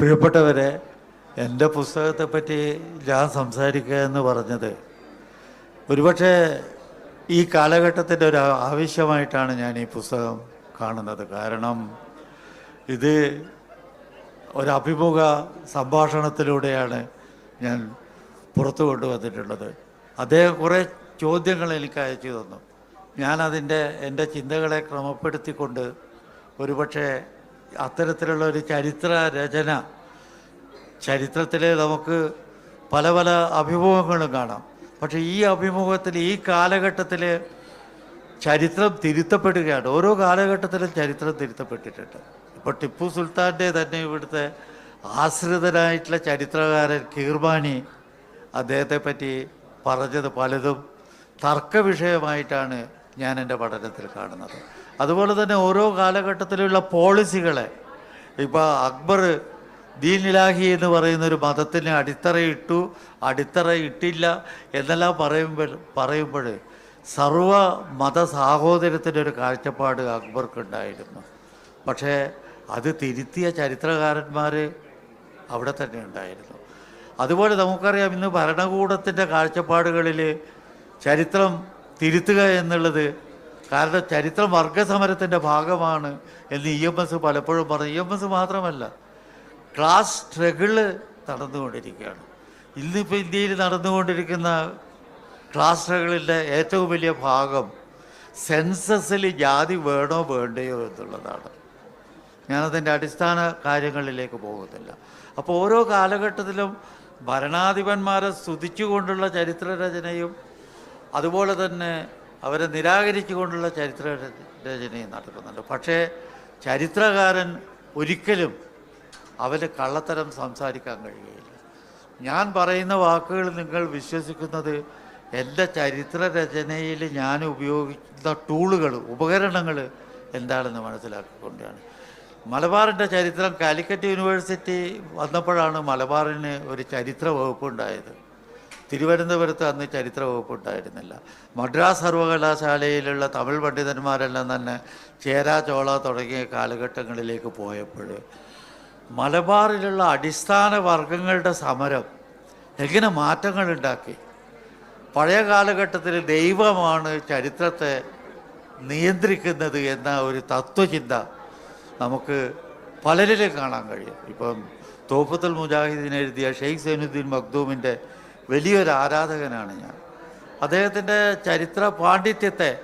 പ്രിയപ്പെട്ടവരെ എന്റെ പുസ്തകത്തെ പറ്റി ഞാൻ സംസാരിക്കുക എന്ന് പറഞ്ഞത് ഒരുപക്ഷെ ഈ കാലഘട്ടത്തിന്റെ ഒരു ആവശ്യമായിട്ടാണ് ഞാൻ ഈ പുസ്തകം കാണുന്നത്. കാരണം ഇത് ഒരു അഭിമുഖ സംഭാഷണത്തിലൂടെയാണ് ഞാൻ പുറത്തു കൊണ്ടുവന്നിട്ടുള്ളത്. അദ്ദേഹം കുറേ ചോദ്യങ്ങൾ എനിക്ക് അയച്ചു തന്നു. ഞാനതിന്റെ എന്റെ ചിന്തകളെ ക്രമപ്പെടുത്തിക്കൊണ്ട് ഒരുപക്ഷെ അത്തരത്തിലുള്ള ഒരു ചരിത്ര രചന ചരിത്രത്തിൽ നമുക്ക് പല പല അഭിമുഖങ്ങളും കാണാം. പക്ഷേ ഈ അഭിമുഖത്തിൽ ഈ കാലഘട്ടത്തിൽ ചരിത്രം തിരുത്തപ്പെടുകയാണ്. ഓരോ കാലഘട്ടത്തിലും ചരിത്രം തിരുത്തപ്പെട്ടിട്ടുണ്ട്. ഇപ്പോൾ ടിപ്പു സുൽത്താന്റെ തന്നെ ഇവിടുത്തെ ആശ്രിതനായിട്ടുള്ള ചരിത്രകാരൻ കീർമാനി അദ്ദേഹത്തെ പറ്റി പറഞ്ഞത് പലതും തർക്ക വിഷയമായിട്ടാണ് ഞാൻ എന്റെ പഠനത്തിൽ കാണുന്നത്. അതുപോലെ തന്നെ ഓരോ കാലഘട്ടത്തിലുള്ള പോളിസികളെ. ഇപ്പോൾ അക്ബർ ദീൻ ഇലാഹി എന്ന് പറയുന്ന ഒരു മതത്തിന് അടിത്തറയിട്ടു അടിത്തറ ഇട്ടില്ല എന്നെല്ലാം പറയുമ്പോൾ പറയുമ്പോൾ സർവ മത സാഹോദര്യത്തിന്റെ ഒരു കാഴ്ചപ്പാട് അക്ബർക്കുണ്ടായിരുന്നു. പക്ഷേ അത് തിരുത്തിയ ചരിത്രകാരന്മാർ അവിടെ തന്നെ ഉണ്ടായിരുന്നു. അതുപോലെ നമുക്കറിയാം ഇന്ന് ഭരണകൂടത്തിന്റെ കാഴ്ചപ്പാടുകളിൽ ചരിത്രം തിരുത്തുക എന്നുള്ളത് കാരണം ചരിത്ര വർഗസമരത്തിന്റെ ഭാഗമാണ് എന്ന് ഇ എം എസ് പലപ്പോഴും പറഞ്ഞു. ഇ എം എസ് മാത്രമല്ല ക്ലാസ് സ്ട്രഗിൾ നടന്നുകൊണ്ടിരിക്കുകയാണ്. ഇന്നിപ്പോൾ ഇന്ത്യയിൽ നടന്നുകൊണ്ടിരിക്കുന്ന ക്ലാസ് സ്ട്രഗിളിന്റെ ഏറ്റവും വലിയ ഭാഗം സെൻസസിൽ ജാതി വേണോ വേണ്ടയോ എന്നുള്ളതാണ്. ഞാനതിന്റെ അടിസ്ഥാന കാര്യങ്ങളിലേക്ക് പോകുന്നില്ല. അപ്പോൾ ഓരോ കാലഘട്ടത്തിലും ഭരണാധിപന്മാരെ സ്തുതിച്ചുകൊണ്ടുള്ള ചരിത്രരചനയും അതുപോലെ തന്നെ അവരെ നിരാകരിച്ചുകൊണ്ടുള്ള ചരിത്ര രചനയും നടക്കുന്നുണ്ട് പക്ഷേ ചരിത്രകാരൻ ഒരിക്കലും അവരെ കള്ളത്തരം സംസാരിക്കാൻ കഴിയുകയില്ല. ഞാൻ പറയുന്ന വാക്കുകൾ നിങ്ങൾ വിശ്വസിക്കുന്നത് എന്റെ ചരിത്ര രചനയിൽ ഞാൻ ഉപയോഗിക്കുന്ന ടൂളുകൾ ഉപകരണങ്ങൾ എന്താണെന്ന് മനസ്സിലാക്കിക്കൊണ്ടാണ്. മലബാറിന്റെ ചരിത്രം കാലിക്കറ്റ് യൂണിവേഴ്സിറ്റി വന്നപ്പോഴാണ് മലബാറിന് ഒരു ചരിത്ര വകുപ്പ് ഉണ്ടായത്. തിരുവനന്തപുരത്ത് അന്ന് ചരിത്ര വകുപ്പ് ഉണ്ടായിരുന്നില്ല. മദ്രാസ് സർവകലാശാലയിലുള്ള തമിഴ് പണ്ഡിതന്മാരെല്ലാം തന്നെ ചേര ചോള തുടങ്ങിയ കാലഘട്ടങ്ങളിലേക്ക് പോയപ്പോൾ മലബാറിലുള്ള അടിസ്ഥാന വർഗങ്ങളുടെ സമരം എങ്ങനെ മാറ്റങ്ങൾ ഉണ്ടാക്കി? പഴയ കാലഘട്ടത്തിൽ ദൈവമാണ് ചരിത്രത്തെ നിയന്ത്രിക്കുന്നത് എന്ന ഒരു തത്വചിന്ത നമുക്ക് പലരിലും കാണാൻ കഴിയും. ഇപ്പം തോപ്പത്തുൽ മുജാഹിദീൻ എഴുതിയ ഷെയ്ഖ് സൈനുദ്ദീൻ മഖ്ദൂമിന്റെ വലിയൊരു ആരാധകനാണ് ഞാൻ. അദ്ദേഹത്തിന്റെ ചരിത്ര പാണ്ഡിത്യത്തെ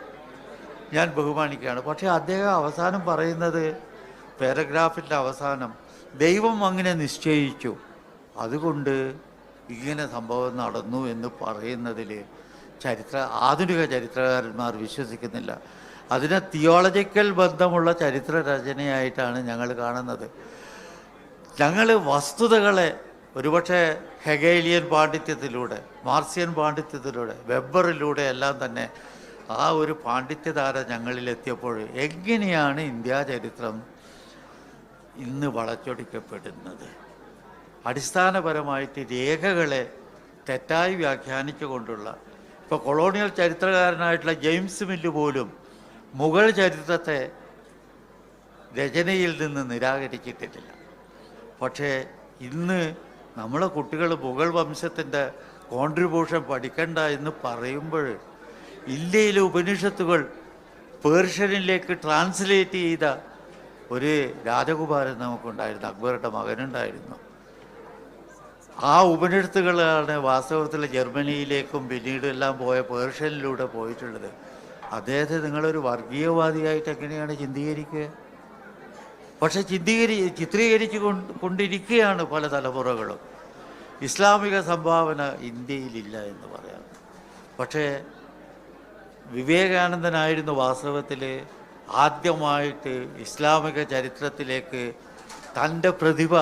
ഞാൻ ബഹുമാനിക്കുകയാണ്. പക്ഷേ അദ്ദേഹം അവസാനം പറയുന്നത് പാരഗ്രാഫിന്റെ അവസാനം ദൈവം അങ്ങനെ നിശ്ചയിച്ചു. അതുകൊണ്ട് ഇങ്ങനെ സംഭവം നടന്നു എന്ന് പറയുന്നതിൽ ചരിത്ര ആധുനിക ചരിത്രകാരന്മാർ വിശ്വസിക്കുന്നില്ല. അതിന് തിയോളജിക്കൽ ബന്ധമുള്ള ചരിത്ര രചനയായിട്ടാണ് ഞങ്ങൾ കാണുന്നത്. ഞങ്ങൾ വസ്തുതകളെ ഒരുപക്ഷെ ഹെഗേലിയൻ പാണ്ഡിത്യത്തിലൂടെ മാർസിയൻ പാണ്ഡിത്യത്തിലൂടെ വെബറിലൂടെ എല്ലാം തന്നെ ആ ഒരു പാണ്ഡിത്യധാര ഞങ്ങളിലെത്തിയപ്പോൾ എങ്ങനെയാണ് ഇന്ത്യാ ചരിത്രം ഇന്ന് വളച്ചൊടിക്കപ്പെടുന്നത്? അടിസ്ഥാനപരമായിട്ട് രേഖകളെ തെറ്റായി വ്യാഖ്യാനിച്ചുകൊണ്ടുള്ള ഇപ്പോൾ കൊളോണിയൽ ചരിത്രകാരനായിട്ടുള്ള ജെയിംസ് മില്ല് പോലും മുഗൾ ചരിത്രത്തെ രചനയിൽ നിന്ന് നിരാകരിച്ചിട്ടില്ല. പക്ഷേ ഇന്ന് നമ്മളെ കുട്ടികൾ മുഗൾ വംശത്തിന്റെ കോൺട്രിബ്യൂഷൻ പഠിക്കണ്ട എന്ന് പറയുമ്പോൾ ഇന്ത്യയിലെ ഉപനിഷത്തുകൾ പേർഷ്യനിലേക്ക് ട്രാൻസ്ലേറ്റ് ചെയ്ത ഒരു രാജകുമാരൻ നമുക്കുണ്ടായിരുന്നു അക്ബറുടെ മകനുണ്ടായിരുന്നു. ആ ഉപനിഷത്തുകളാണ് വാസ്തവത്തിൽ ജർമ്മനിയിലേക്കും പിന്നീട് എല്ലാം പോയ പേർഷ്യനിലൂടെ പോയിട്ടുള്ളത്. അദ്ദേഹത്തെ നിങ്ങളൊരു വർഗീയവാദിയായിട്ട് എങ്ങനെയാണ് ചിന്തീകരിക്കുക പക്ഷെ ചിന്തീകരി ചിത്രീകരിച്ചു കൊണ്ട് കൊണ്ടിരിക്കുകയാണ് പല തലമുറകളും. ഇസ്ലാമിക സംഭാവന ഇന്ത്യയിലില്ല എന്ന് പറയാം. പക്ഷേ വിവേകാനന്ദനായിരുന്നു വാസ്തവത്തിൽ ആദ്യമായിട്ട് ഇസ്ലാമിക ചരിത്രത്തിലേക്ക് തന്റെ പ്രതിഭ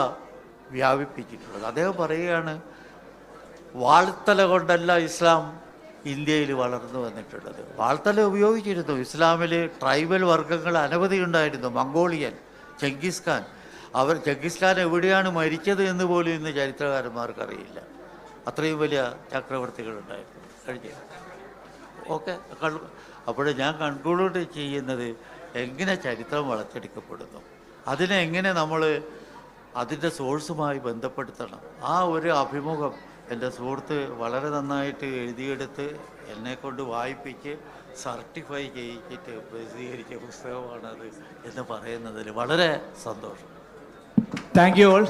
വ്യാപിപ്പിച്ചിട്ടുള്ളത്. അദ്ദേഹം പറയുകയാണ് വാൾത്തല കൊണ്ടല്ല ഇസ്ലാം ഇന്ത്യയിൽ വളർന്നു വന്നിട്ടുള്ളത്. വാൾത്തല ഉപയോഗിച്ചിരുന്നു. ഇസ്ലാമിൽ ട്രൈബൽ വർഗങ്ങൾ അനവധി ഉണ്ടായിരുന്നു. Mongolian Genghis Khan. അവർ ചെങ്കിസ് ഖാൻ എവിടെയാണ് മരിച്ചത് എന്ന് പോലും ഇന്ന് ചരിത്രകാരന്മാർക്കറിയില്ല. അത്രയും വലിയ ചക്രവർത്തികളുണ്ടായിരുന്നു. കഴിഞ്ഞ. ഓക്കെ അപ്പോൾ ഞാൻ കൺക്ലൂഡ് ചെയ്യുന്നത് എങ്ങനെ ചരിത്രം വളച്ചെടുക്കപ്പെടുന്നു? അതിനെ എങ്ങനെ നമ്മൾ അതിന്റെ സോഴ്സുമായി ബന്ധപ്പെടുത്തണം? ആ ഒരു അഭിമുഖം എന്റെ സുഹൃത്ത് വളരെ നന്നായിട്ട് എഴുതിയെടുത്ത് എന്നെ കൊണ്ട് വായിപ്പിച്ച് സർട്ടിഫൈ ചെയ്യിച്ചിട്ട് പ്രസിദ്ധീകരിച്ച പുസ്തകമാണത് എന്ന് പറയുന്നതിൽ വളരെ സന്തോഷം. താങ്ക് യു ഓൾ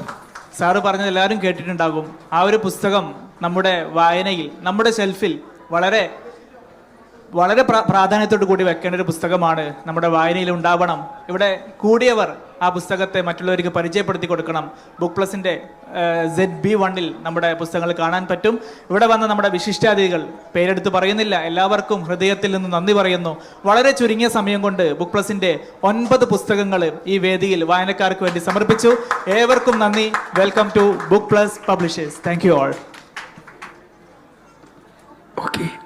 സാറ് പറഞ്ഞത് എല്ലാവരും കേട്ടിട്ടുണ്ടാകും. ആ ഒരു പുസ്തകം നമ്മുടെ വായനയിൽ നമ്മുടെ ഷെൽഫിൽ വളരെ വളരെ പ്ര- പ്രാധാന്യത്തോടു കൂടി വെക്കേണ്ട ഒരു പുസ്തകമാണ് നമ്മുടെ വായനയിൽ ഉണ്ടാവണം. ഇവിടെ കൂടിയവർ ആ പുസ്തകത്തെ മറ്റുള്ളവർക്ക് പരിചയപ്പെടുത്തി കൊടുക്കണം. ബുക്ക് പ്ലസിന്റെ സെഡ് ബി വണ്ണിൽ നമ്മുടെ പുസ്തകങ്ങൾ കാണാൻ പറ്റും. ഇവിടെ വന്ന നമ്മുടെ വിശിഷ്ടാതിഥികൾ പേരെടുത്ത് പറയുന്നില്ല. എല്ലാവർക്കും ഹൃദയത്തിൽ നിന്ന് നന്ദി പറയുന്നു. വളരെ ചുരുങ്ങിയ സമയം കൊണ്ട് ബുക്ക് പ്ലസിന്റെ ഒൻപത് പുസ്തകങ്ങൾ ഈ വേദിയിൽ വായനക്കാർക്ക് വേണ്ടി സമർപ്പിച്ചു. ഏവർക്കും നന്ദി. Welcome to book plus publishers thank you all okay